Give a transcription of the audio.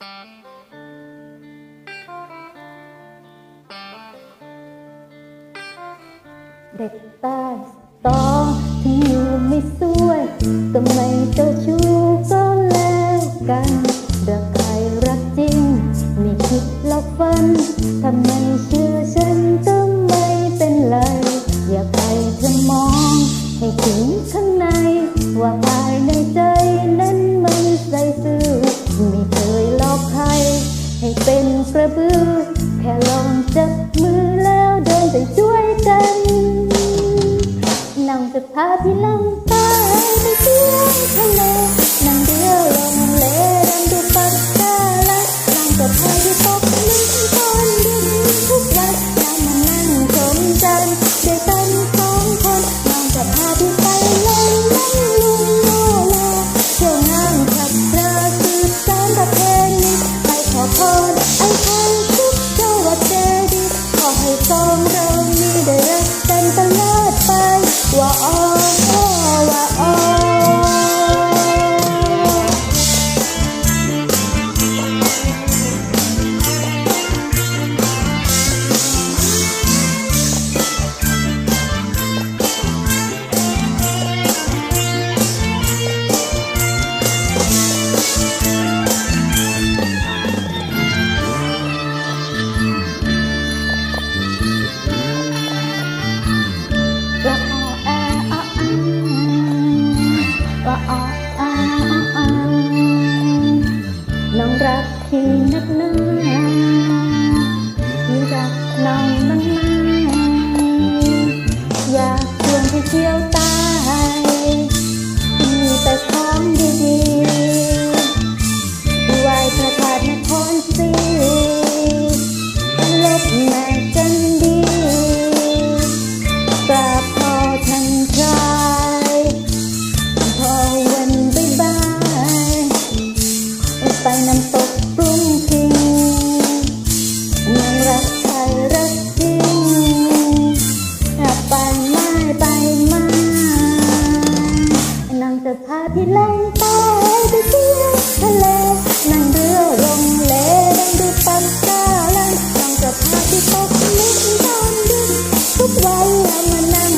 เด็กตาตอถึงอยู่ไม่สวยก็ไม่เจอ กระบือ แค่ลองจับมือแล้วเดินไปด้วยกันนำจะพาพี่ล รักที่นักหนารักน้องบ้างไหมอยากชวนไปเที่ยวใต้มีแต่ของดีๆไหวพระธาตุนครศรีเล็กแม่จันดีกราบพ่อทันใจพอวันบายบายไปนำ พาพี่เล่นไปไปเที่ยวทะเลนั่งเรือลงเลนั่งดูปากกาลังต้องจะพาพี่ตกเล็ตอนดึกทุกวันแล้วมานั่ง